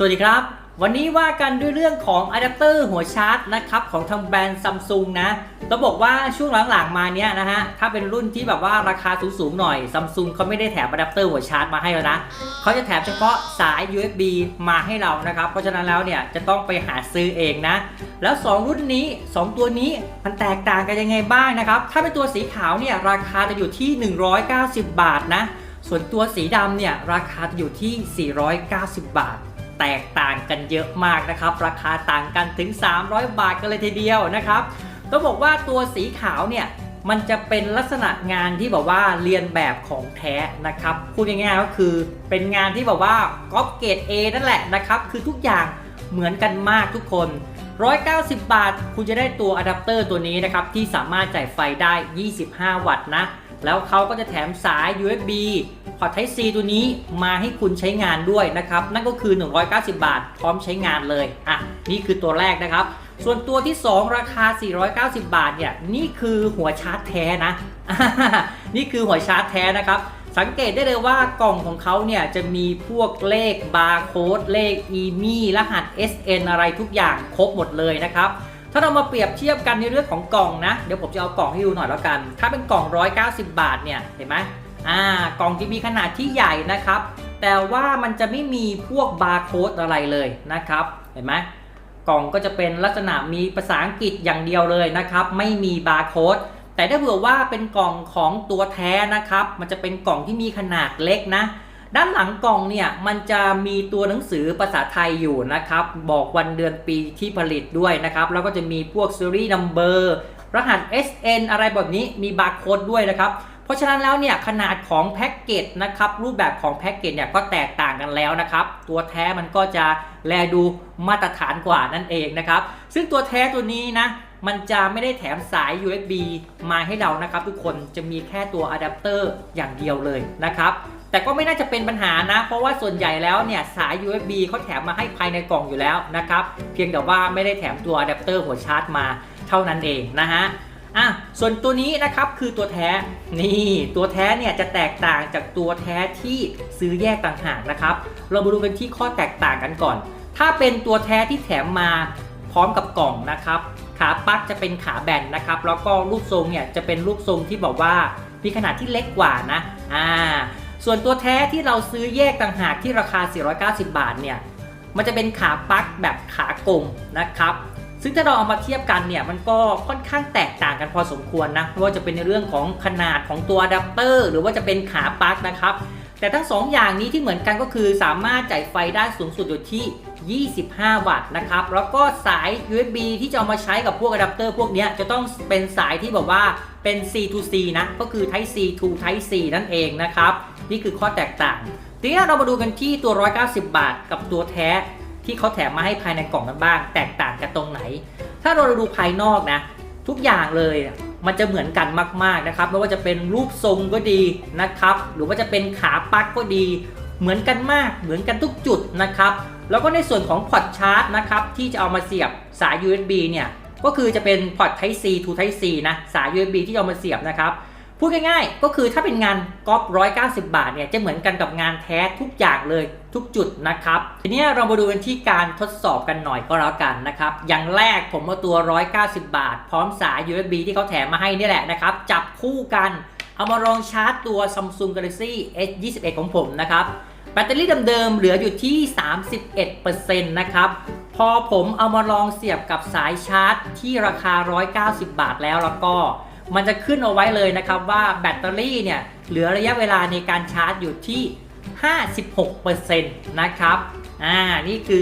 สวัสดีครับ วันนี้ว่ากันด้วยเรื่องของอะแดปเตอร์หัวชาร์จนะครับของทางแบรนด์ซัมซุงนะต้องบอกว่าช่วงหลังๆมาเนี้ยนะฮะถ้าเป็นรุ่นที่แบบว่าราคาสูงๆหน่อยซัมซุงเขาไม่ได้แถมอะแดปเตอร์หัวชาร์จมาให้แล้วนะเขาจะแถมเฉพาะสาย USB มาให้เรานะครับ เพราะฉะนั้นแล้วเนี่ยจะต้องไปหาซื้อเองนะ แล้ว 2 รุ่นนี้ 2 ตัวนี้มันแตกต่างกันยังไงบ้างนะครับถ้าเป็นตัวสีขาวเนี่ยราคาจะอยู่ที่ 190 บาทนะส่วนตัวสีดำเนี่ยราคาจะอยู่ที่ 490 บาท แตกต่างกันเยอะมากนะครับ ราคาต่างกันถึง 300 บาทกันเลยทีเดียวนะครับต้องบอกว่าตัวสีขาวเนี่ยมันจะเป็นลักษณะงานที่แบบว่าเรียนแบบของแท้นะครับพูดง่ายๆก็คือเป็นงานที่แบบว่าก๊อปเกรด A นั่นแหละนะครับคือทุกอย่างเหมือนกันมากทุกคน 190 บาท คุณจะได้ตัวอะแดปเตอร์ตัวนี้นะครับที่สามารถจ่ายไฟได้ 25 วัตต์นะ แล้วเขาก็จะแถมสาย USB พอร์ต Type C ตัวนี้มาให้คุณใช้งานด้วยนะครับ นั่นก็คือ 190 บาท พร้อมใช้งานเลย อะ นี่คือตัวแรกนะครับ ส่วนตัวที่ 2 ราคา 490 บาทเนี่ย นี่คือหัวชาร์จแท้นะ นี่คือหัวชาร์จแท้นะครับสังเกตได้เลยว่ากล่องของเขาเนี่ยจะมีพวกเลขบาร์โค้ดเลข e m i รหัส SN อะไรทุกอย่างครบหมดเลยนะครับ ถ้าเรามาเปรียบเทียบกันในเรื่องของกล่องนะ เดี๋ยวผมจะเอากล่องให้ดูหน่อยแล้วกัน ถ้าเป็นกล่อง 190 บาทเนี่ย เห็นไหมอ่ากล่องจะมีขนาดที่ใหญ่นะครับ แต่ว่ามันจะไม่มีพวกบาร์โค้ดอะไรเลยนะครับ เห็นไหมกล่องก็จะเป็นลักษณะมีภาษาอังกฤษอย่างเดียวเลยนะครับ ไม่มีบาร์โค้ด แต่ถ้าเผื่อว่าเป็นกล่องของตัวแท้นะครับ มันจะเป็นกล่องที่มีขนาดเล็กนะ ด้านหลังกล่องเนี่ยมันจะมีตัวหนังสือภาษาไทยอยู่นะครับ บอกวันเดือนปีที่ผลิตด้วยนะครับ แล้วก็จะมีพวก Series Number รหัส SN อะไรแบบนี้มีบาร์โค้ดด้วยนะครับ เพราะฉะนั้นแล้วเนี่ยขนาดของแพ็กเกจนะครับรูปแบบของแพ็กเกจเนี่ยก็แตกต่างกันแล้วนะครับ ตัวแท้มันก็จะแลดูมาตรฐานกว่านั่นเองนะครับ ซึ่งตัวแท้ตัวนี้นะมันจะไม่ได้แถมสาย USB มาให้เรานะครับทุกคนจะมีแค่ตัวอะแดปเตอร์อย่างเดียวเลยนะครับ แต่ก็ไม่น่าจะเป็นปัญหานะ เพราะว่าส่วนใหญ่แล้วเนี่ยสาย USB เขาแถมมาให้ภายในกล่องอยู่แล้วนะครับ เพียงแต่ว่าไม่ได้แถมตัวอะแดปเตอร์หัวชาร์จมาเท่านั้นเองนะฮะอะส่วนตัวนี้นะครับคือตัวแท้นี่ตัวแท้เนี่ยจะแตกต่างจากตัวแท้ที่ซื้อแยกต่างหากนะครับ เรามาดูกันที่ข้อแตกต่างกันก่อน ถ้าเป็นตัวแท้ที่แถมมาพร้อมกับกล่องนะครับขาปลั๊กจะเป็นขาแบนนะครับ แล้วก็รูปทรงเนี่ยจะเป็นรูปทรงที่บอกว่ามีขนาดที่เล็กกว่านะอ่า ส่วนตัวแท้ที่เราซื้อแยกต่างหากที่ราคา 490 บาทเนี่ย มันจะเป็นขาปลั๊กแบบขากลมนะครับ ซึ่งถ้าเราเอามาเทียบกันเนี่ย มันก็ค่อนข้างแตกต่างกันพอสมควรนะไม่ว่าจะเป็นในเรื่องของขนาดของตัวอะแดปเตอร์ หรือว่าจะเป็นขาปลั๊กนะครับ แต่ทั้ง 2 อย่างนี้ที่เหมือนกันก็คือสามารถจ่ายไฟได้สูงสุดอยู่ที่ 25 วัตต์นะครับ แล้วก็สาย USB ที่จะเอามาใช้กับพวกอะแดปเตอร์พวกนี้จะต้องเป็นสายที่แบบว่าเป็น C to C นะ ก็คือ Type C to Type C นั่นเองนะครับ นี่คือข้อแตกต่างทีนี้เรามาดูกันที่ตัว 190 บาท กับตัวแท้ที่เขาแถมมาให้ภายในกล่องกันบ้าง แตกต่างกันตรงไหน ถ้าเราดูภายนอกนะ ทุกอย่างเลยมันจะเหมือนกันมากๆนะครับไม่ว่าจะเป็นรูปทรงก็ดีนะครับ หรือว่าจะเป็นขาปักก็ดี เหมือนกันมากเหมือนกันทุกจุดนะครับ แล้วก็ในส่วนของพอร์ตชาร์จนะครับที่จะเอามาเสียบสาย USB เนี่ยก็คือจะเป็นพอร์ต Type C to Type C นะสาย USB ที่เอามาเสียบนะครับ พูดง่ายๆ ก็คือถ้าเป็นงานก๊อป190 บาทเนี่ยจะเหมือนกันกับงานแท้ทุกอย่างเลยทุกจุดนะครับ ทีนี้เรามาดูกันที่การทดสอบกันหน่อยก็แล้วกันนะครับ อย่างแรกผมเอาตัว 190 บาท พร้อมสาย USB ที่เขาแถมมาให้นี่แหละนะครับ จับคู่กันเอามาลองชาร์จตัว Samsung Galaxy S21 ของผมนะครับ แบตเตอรี่เดิมๆเหลืออยู่ที่ 31%นะครับพอผมเอามาลองเสียบกับสายชาร์จที่ราคา 190 บาทแล้วแล้วก็ มันจะขึ้นเอาไว้เลยนะครับว่าแบตเตอรี่เนี่ยเหลือระยะเวลาในการชาร์จอยู่ที่ 56%นะครับอ่า นี่คือ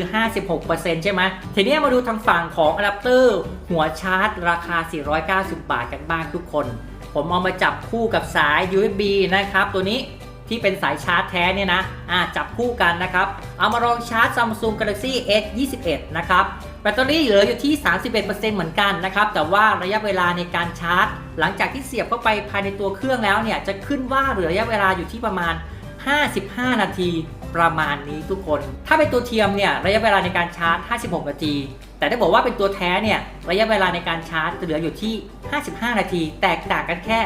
56%ใช่ไหมทีนี้มาดูทางฝั่งของอะแดปเตอร์หัวชาร์จ ราคา 490 บาทกันบ้างทุกคน ผมเอามาจับคู่กับสาย USB นะครับ ตัวนี้ที่เป็นสายชาร์จแท้เนี่ยนะ อ่า จับคู่กันนะครับ เอามาลองชาร์จ Samsung Galaxy S21 นะครับแบ ตเตอรี่เหลืออยู่ที่ 31%เหมือนกันนะครับ แต่ว่าระยะเวลาในการชาร์จ หลังจากที่เสียบเข้าไปภายในตัวเครื่องแล้วเนี่ย จะขึ้นว่าเหลือระยะเวลาอยู่ที่ประมาณ 55 นาทีประมาณนี้ทุกคน ถ้าเป็นตัวเทียมเนี่ยระยะเวลาในการชาร์จ 56 นาที แต่ถ้าบอกว่าเป็นตัวแท้เนี่ยระยะเวลาในการชาร์จจะเหลืออยู่ที่ 55 นาที แตกต่างกันแค่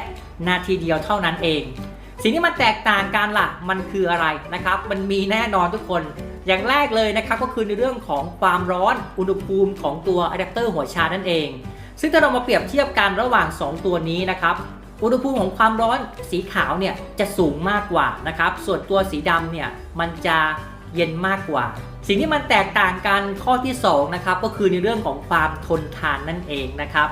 นาทีเดียวเท่านั้นเอง สิ่งที่มันแตกต่างกันล่ะ มันคืออะไรนะครับ มันมีแน่นอนทุกคน อย่างแรกเลยนะครับก็คือในเรื่องของความร้อนอุณหภูมิของตัวอะแดปเตอร์หัวชาร์จนั่นเอง ซึ่งถ้าเรามาเปรียบเทียบกันระหว่าง 2 ตัวนี้นะครับอุณหภูมิของความร้อนสีขาวเนี่ยจะสูงมากกว่านะครับส่วนตัวสีดำเนี่ยมันจะเย็นมากกว่า สิ่งที่มันแตกต่างกันข้อที่2นะครับก็คือในเรื่องของความทนทานนั่นเองนะครับ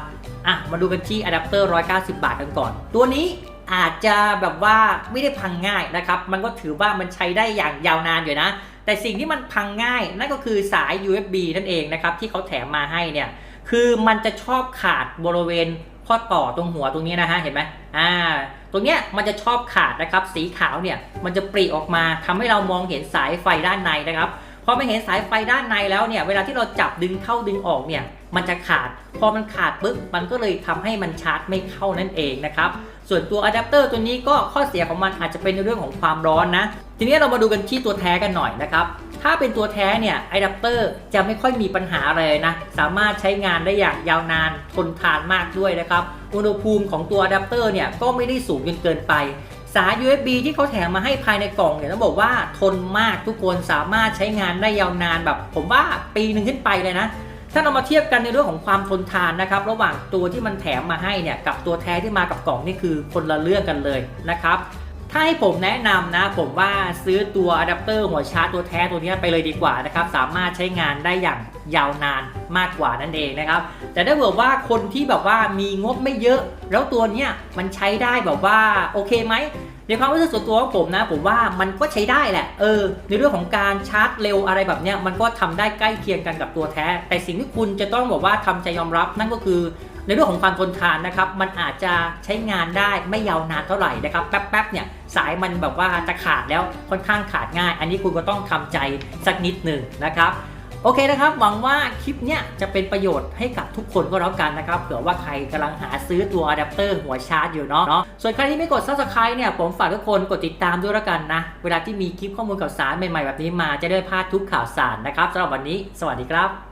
อะมาดูกันที่อะแดปเตอร์ 190 บาทกันก่อน ตัวนี้อาจจะแบบว่าไม่ได้พังง่ายนะครับ มันก็ถือว่ามันใช้ได้อย่างยาวนานอยู่นะ แต่สิ่งที่มันพังง่ายนั่นก็คือสาย USB นั่นเองนะครับที่เขาแถมมาให้เนี่ยคือมันจะชอบขาดบริเวณข้อต่อตรงหัวตรงนี้นะฮะเห็นไหมอ่าตรงเนี้ยมันจะชอบขาดนะครับสีขาวเนี่ยมันจะปริออกมาทำให้เรามองเห็นสายไฟด้านในนะครับพอไม่เห็นสายไฟด้านในแล้วเนี่ยเวลาที่เราจับดึงเข้าดึงออกเนี่ยมันจะขาด พอมันขาดปุ๊บมันก็เลยทำให้มันชาร์จไม่เข้านั่นเองนะครับส่วนตัวอะแดปเตอร์ตัวนี้ก็ข้อเสียของมันอาจจะเป็นในเรื่องของความร้อนนะ ทีนี้เรามาดูกันที่ตัวแท้กันหน่อยนะครับ ถ้าเป็นตัวแท้เนี่ยอะแดปเตอร์จะไม่ค่อยมีปัญหาอะไรนะ สามารถใช้งานได้อย่างยาวนานทนทานมากด้วยนะครับ อุณหภูมิของตัวอะแดปเตอร์เนี่ยก็ไม่ได้สูงจนเกินไป สาย USB ที่เขาแถมมาให้ภายในกล่องเนี่ยต้องบอกว่าทนมากทุกคนสามารถใช้งานได้ยาวนานแบบ ผมว่าปีหนึ่งขึ้นไปเลยนะถ้าเรามาเทียบกันในเรื่องของความทนทานนะครับ ระหว่างตัวที่มันแถมมาให้เนี่ยกับตัวแท้ที่มากับกล่องนี่คือคนละเรื่องกันเลยนะครับ ถ้าให้ผมแนะนำนะ ผมว่าซื้อตัวอะแดปเตอร์หัวชาร์จตัวแท้ตัวนี้ไปเลยดีกว่านะครับ สามารถใช้งานได้อย่างยาวนานมากกว่านั่นเองนะครับ แต่ถ้าเกิดว่าคนที่แบบว่ามีงบไม่เยอะ แล้วตัวเนี้ยมันใช้ได้แบบว่าโอเคไหมในความรู้สึกส่วนตัวของผมนะ ผมว่ามันก็ใช้ได้แหละ เออ ในเรื่องของการชาร์จเร็วอะไรแบบเนี้ยมันก็ทำได้ใกล้เคียงกันกับตัวแท้ แต่สิ่งที่คุณจะต้องบอกว่าทำใจยอมรับนั่นก็คือ ในเรื่องของความทนทานนะครับ มันอาจจะใช้งานได้ไม่ยาวนานเท่าไหร่นะครับ แป๊บๆเนี่ยสายมันแบบว่าจะขาดแล้วค่อนข้างขาดง่าย อันนี้คุณก็ต้องทำใจสักนิดหนึ่งนะครับโอเคนะครับ หวังว่าคลิปเนี้ยจะเป็นประโยชน์ให้กับทุกคนก็แล้วกันนะครับ เผื่อว่าใครกำลังหาซื้อตัวอะแดปเตอร์หัวชาร์จอยู่เนาะเนาะส่วนใครที่ไม่กด subscribe เนี่ย ผมฝากทุกคนกดติดตามด้วยแล้วกันนะ เวลาที่มีคลิปข้อมูลข่าวสารใหม่ๆแบบนี้มาจะได้พลาดทุกข่าวสารนะครับสำหรับวันนี้ สวัสดีครับ